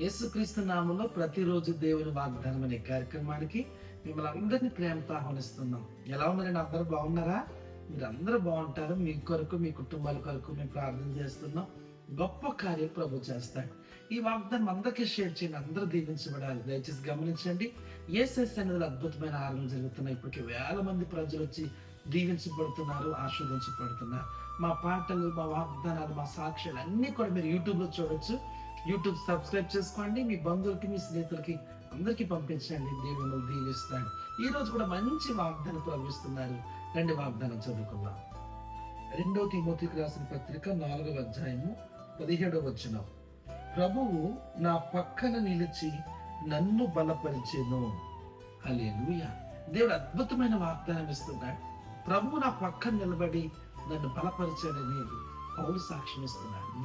యేసుక్రీస్తు నామంలో ప్రతిరోజు దేవుని వాగ్దానం అనే కార్యక్రమానికి మిమ్మల్ని అందరినీ ప్రేమతో ఆహ్వానిస్తున్నాం. ఎలా ఉన్నారండి అందరూ బాగున్నారా? మీరు అందరూ బాగుంటారు. మీ కొరకు మీ కుటుంబాల కొరకు మేము ప్రార్థన చేస్తున్నాం. గొప్ప కార్యం ప్రభు చేస్తాడు. ఈ వాగ్దానం అందరికీ షేర్ చేయండి. అందరూ దీవించబడాలి. దయచేసి గమనించండి. ఏసెస్ అనేది అద్భుతమైన ఆరంభం జరుగుతున్నాయి. ఇప్పటికి వేల మంది ప్రజలు వచ్చి దీవించబడుతున్నారు ఆస్వాదించబడుతున్నారు మా పాటలు మా వాగ్దానాలు మా సాక్ష్యాలు అన్నీ కూడా మీరు యూట్యూబ్లో చూడొచ్చు. యూట్యూబ్ సబ్స్క్రైబ్ చేసుకోండి. మీ బంధువులకి మీ స్నేహితులకి అందరికీ పంపించండి. దేవుని దీవిస్తాడు ఈ రోజు కూడా మంచి వాగ్దానం ప్రవహిస్తున్నారు రెండు వాగ్దానం చదువుకుందాం. రెండో తిమోతికి రాసిన పత్రిక నాలుగవ అధ్యాయము పదిహేడవ వచనం. ప్రభువు నా పక్కన నిలిచి నన్ను బలపరిచేను. హల్లెలూయా. దేవుడు అద్భుతమైన వాగ్దానం ఇస్తున్నాడు. ప్రభువు నా పక్కన నిలబడి నన్ను బలపరిచాడనేది పౌలు సాక్ష్యం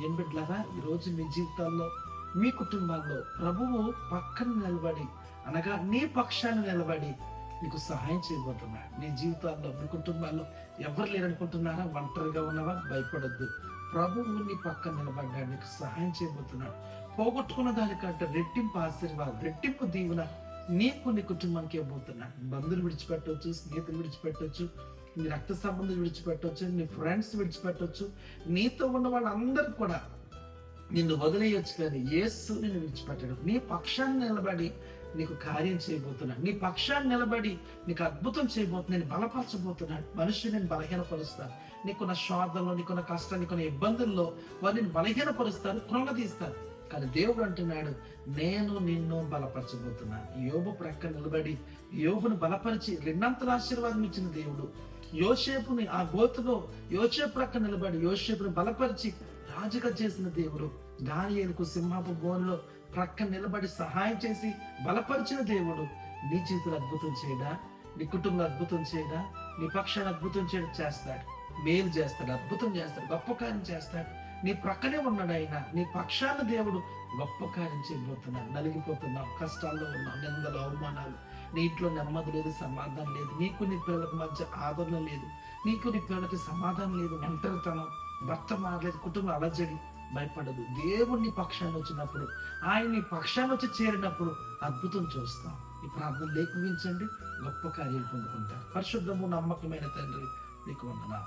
నేను బిడ్డలారా ఈ రోజు మీ జీవితాల్లో మీ కుటుంబాల్లో ప్రభువు పక్కన నిలబడి అనగా నీ పక్షాన్ని నిలబడి నీకు సహాయం చేయబోతున్నాడు. నీ జీవితాల్లో మీ కుటుంబాల్లో ఎవరు లేరనుకుంటున్నారా? ఒంటరిగా ఉన్నావా? భయపడొద్దు. ప్రభువు నీ పక్కన నిలబడ్డాడు నీకు సహాయం చేయబోతున్నాడు. పోగొట్టుకున్న దానికంటే రెట్టింపు ఆశీర్వాదం రెట్టింపు దీవున నీకు నీ కుటుంబానికి ఇవ్వబోతున్నాడు. బంధువులు విడిచిపెట్టవచ్చు స్నేహితులు విడిచిపెట్టవచ్చు నీ రక్త సంబంధం విడిచిపెట్టవచ్చు నీ ఫ్రెండ్స్ విడిచిపెట్టవచ్చు నీతో ఉన్న వాళ్ళందరూ కూడా నిన్ను వదిలేయచ్చు కానీ ఏసు నిన్ను విడిచిపెట్టాడు. నీ పక్షాన్ని నిలబడి నీకు కార్యం చేయబోతున్నాడు. నీ పక్షాన్ని నిలబడి నీకు అద్భుతం చేయబోతున్నాడు. నేను బలపరచబోతున్నాడు. మనుషుని నేను బలహీనపరుస్తాను నీకున్న శోధంలో నీకున్న కష్టం నీకున్న ఇబ్బందుల్లో వారిని బలహీనపరుస్తాను కృంగతీస్తాను కానీ దేవుడు అంటున్నాడు నేను నిన్ను బలపరచబోతున్నాను. యోబు ప్రక్క నిలబడి యోబును బలపరిచి రెండంతల ఆశీర్వాదం ఇచ్చిన దేవుడు యోసేపుని ఆ గోతులో యోసేపు ప్రక్క నిలబడి యోసేపుని బలపరిచి రాజుగా చేసిన దేవుడు దానియేలుకు సింహపు గోనులో ప్రక్క నిలబడి సహాయం చేసి బలపరిచిన దేవుడు. నీ జీవితంలో అద్భుతం చేయడా? నీ కుటుంబంలో అద్భుతం చేయడా? నీ పక్షాన్ని అద్భుతం చేయడం చేస్తాడు. మేలు చేస్తాడు అద్భుతం చేస్తాడు గొప్ప కార్యం చేస్తాడు. నీ ప్రక్కనే ఉన్నాడు ఆయన. నీ పక్షాన దేవుడు గొప్ప కార్యం చేయబోతున్నాడు. నలిగిపోతున్నావు కష్టాల్లో ఉన్నావు నిందలు అవమానాలు. నీ ఇంట్లో నెమ్మది లేదు సమాధానం లేదు. నీకు నీ పిల్లలకు మధ్య ఆదరణ లేదు. నీకు నీ పిల్లలకి సమాధానం లేదు. ఒంటరితనం భర్త మారలేదు కుటుంబం అలజడి భయపడదు. దేవుణ్ణి పక్షాన్ని వచ్చినప్పుడు ఆయన్ని పక్షాన్ని వచ్చి చేరినప్పుడు అద్భుతం చూస్తాం. ఈ ప్రార్థన లేఖించండి గొప్ప కార్యం పొందుకుంటారు. పరిశుద్ధము నమ్మకమైన తండ్రి నీకు వందనా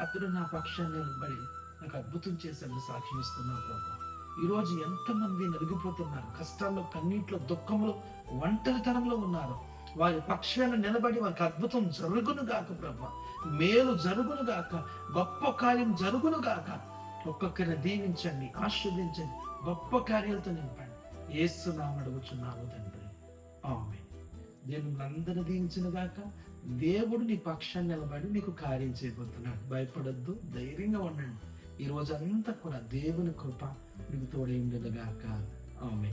అతడు నా పక్షాన్ని నిలబడి నాకు అద్భుతం చేశాడు సాక్ష్యం ఇస్తున్నాను ప్రభా. ఈరోజు ఎంతమంది నలిగిపోతున్నారు కష్టాల్లో కన్నీటిలో దుఃఖంలో ఒంటరితనంలో ఉన్నారు. వారి పక్షాన నిలబడి వారికి అద్భుతం జరుగును గాక ప్రభా. మేలు జరుగును గాక గొప్ప కార్యం జరుగును గాక. ఒక్కొక్కరిని దీవించండి ఆశీర్వదించండి గొప్ప కార్యాలతో నింపండి. ఏసు అడుగుచున్నాము తండ్రి. ఆమె దేవుని అందరిని దీవించిన గాక. దేవుడు నీ పక్షాన్ని నిలబడి నీకు కార్యం చేయబోతున్నాడు. భయపడొద్దు ధైర్యంగా ఉండండి. ఈ రోజంతా కూడా దేవుని కృప మీకు తోడైండుగాక ఆమె